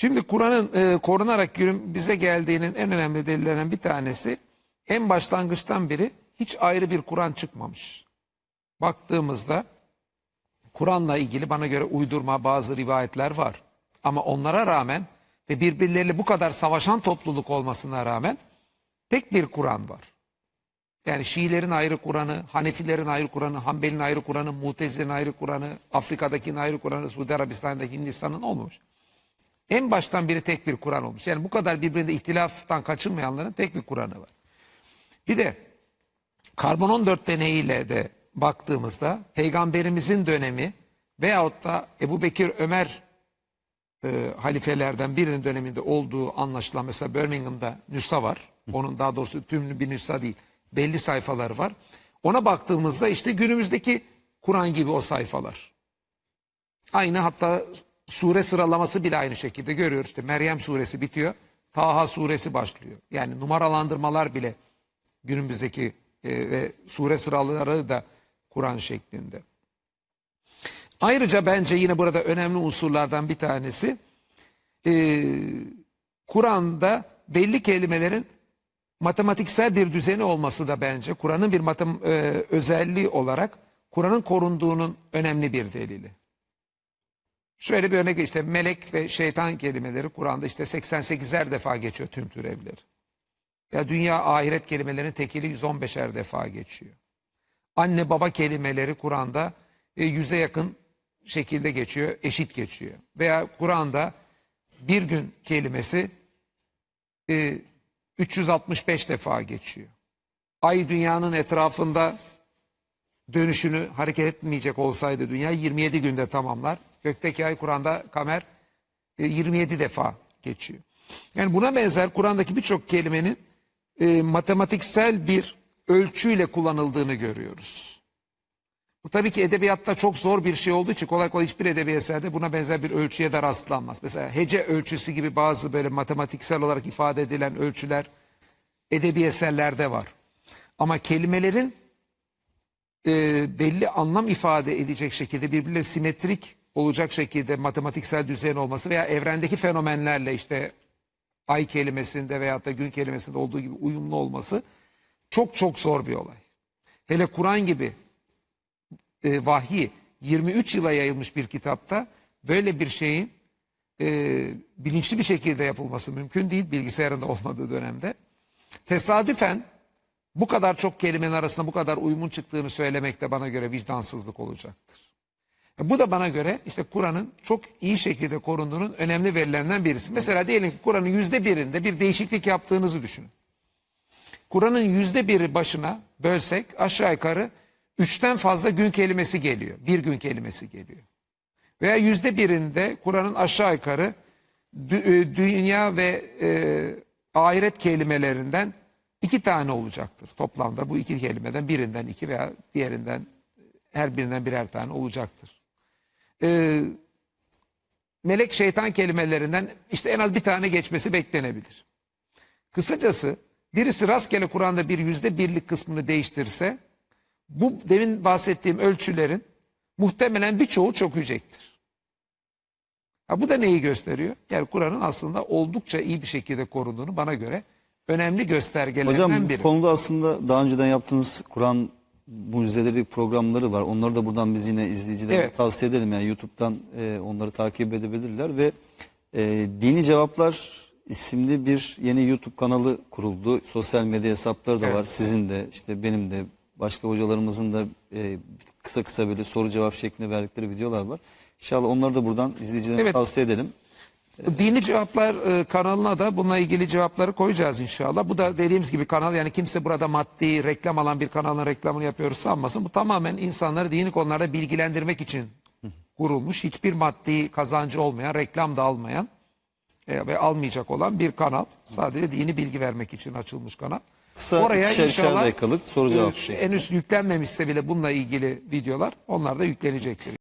Şimdi Kur'an'ın e, korunarak yürüm bize geldiğinin en önemli delillerinden bir tanesi en başlangıçtan beri hiç ayrı bir Kur'an çıkmamış. Baktığımızda Kur'an'la ilgili bana göre uydurma bazı rivayetler var. Ama onlara rağmen ve birbirleriyle bu kadar savaşan topluluk olmasına rağmen tek bir Kur'an var. Yani Şiilerin ayrı Kur'an'ı, Hanefilerin ayrı Kur'an'ı, Hanbel'in ayrı Kur'an'ı, Mutezilerin ayrı Kur'an'ı, Afrika'dakinin ayrı Kur'an'ı, Suudi Arabistan'da, Hindistan'ın olmamış. En baştan biri tek bir Kur'an olmuş. Yani bu kadar birbirinde ihtilaftan kaçınmayanların tek bir Kur'an'ı var. Bir de karbon 14 deneyiyle de baktığımızda peygamberimizin dönemi veyahut da Ebu Bekir Ömer e, halifelerden birinin döneminde olduğu anlaşılan mesela Birmingham'da nüsa var. Onun daha doğrusu tümlü bir nüsa değil. Belli sayfaları var. Ona baktığımızda işte günümüzdeki Kur'an gibi o sayfalar. Aynı hatta sure sıralaması bile aynı şekilde görüyoruz. İşte Meryem suresi bitiyor. Taha suresi başlıyor. Yani numaralandırmalar bile günümüzdeki e, ve sure sıraları da Kur'an şeklinde. Ayrıca bence yine burada önemli unsurlardan bir tanesi e, Kur'an'da belli kelimelerin matematiksel bir düzeni olması da bence Kur'an'ın bir matem, e, özelliği olarak Kur'an'ın korunduğunun önemli bir delili. Şöyle bir örnek işte melek ve şeytan kelimeleri Kur'an'da işte 88'er defa geçiyor tüm türevleri. Ya dünya ahiret kelimelerinin tekili 115'er defa geçiyor. Anne baba kelimeleri Kur'an'da e, yüze yakın şekilde geçiyor, eşit geçiyor. Veya Kur'an'da bir gün kelimesi e, 365 defa geçiyor. Ay dünyanın etrafında dönüşünü hareket etmeyecek olsaydı dünya 27 günde tamamlar. Gökteki ay Kur'an'da kamer e, 27 defa geçiyor. Yani buna benzer Kur'an'daki birçok kelimenin e, matematiksel bir ölçüyle kullanıldığını görüyoruz. Bu tabii ki edebiyatta çok zor bir şey olduğu için kolay kolay hiçbir edebi eserde buna benzer bir ölçüye de rastlanmaz. Mesela hece ölçüsü gibi bazı böyle matematiksel olarak ifade edilen ölçüler edebi eserlerde var. Ama kelimelerin e, belli anlam ifade edecek şekilde birbirle simetrik olacak şekilde matematiksel düzen olması veya evrendeki fenomenlerle işte ay kelimesinde veyahut da gün kelimesinde olduğu gibi uyumlu olması çok çok zor bir olay. Hele Kur'an gibi e, vahyi 23 yıla yayılmış bir kitapta böyle bir şeyin e, bilinçli bir şekilde yapılması mümkün değil bilgisayarında olmadığı dönemde. Tesadüfen bu kadar çok kelimenin arasında bu kadar uyumun çıktığını söylemek de bana göre vicdansızlık olacaktır. E, Bu da bana göre işte Kur'an'ın çok iyi şekilde korunduğunun önemli verilerinden birisi. Mesela diyelim ki Kur'an'ın yüzde birinde bir değişiklik yaptığınızı düşünün. Kur'an'ın yüzde biri başına bölsek aşağı yukarı üçten fazla gün kelimesi geliyor. Bir gün kelimesi geliyor. Veya yüzde birinde Kur'an'ın aşağı yukarı e, dünya ve e, ahiret kelimelerinden iki tane olacaktır. Toplamda bu iki kelimeden birinden iki veya diğerinden her birinden birer tane olacaktır. Ee, melek şeytan kelimelerinden işte en az bir tane geçmesi beklenebilir. Kısacası birisi rastgele Kur'an'da bir yüzde birlik kısmını değiştirse bu demin bahsettiğim ölçülerin muhtemelen birçoğu çökecektir. Ha, bu da neyi gösteriyor? Yani Kur'an'ın aslında oldukça iyi bir şekilde korunduğunu bana göre önemli göstergelerinden Hocam biri. bu konuda aslında daha önceden yaptığımız Kur'an mucizeleri programları var. Onları da buradan biz yine izleyicilerimize Evet. tavsiye edelim. Yani YouTube'dan e, onları takip edebilirler ve e, Dini Cevaplar isimli bir yeni YouTube kanalı kuruldu. Sosyal medya hesapları da Evet. var. Sizin de işte benim de başka hocalarımızın da e, kısa kısa böyle soru cevap şeklinde verdikleri videolar var. İnşallah onları da buradan izleyicilerimize Evet. tavsiye edelim. Dini Cevaplar e, kanalına da bununla ilgili cevapları koyacağız inşallah. Bu da dediğimiz gibi kanal yani kimse burada maddi reklam alan bir kanalın reklamını yapıyoruz sanmasın. Bu tamamen insanları dini konularda bilgilendirmek için kurulmuş. Hiçbir maddi kazancı olmayan, reklam da almayan e, ve almayacak olan bir kanal. Sadece dini bilgi vermek için açılmış kanal. Kısa ikişer ikişer dakikalık soru cevap e, şeklinde. henüz yüklenmemişse bile bununla ilgili videolar onlar da yüklenecektir.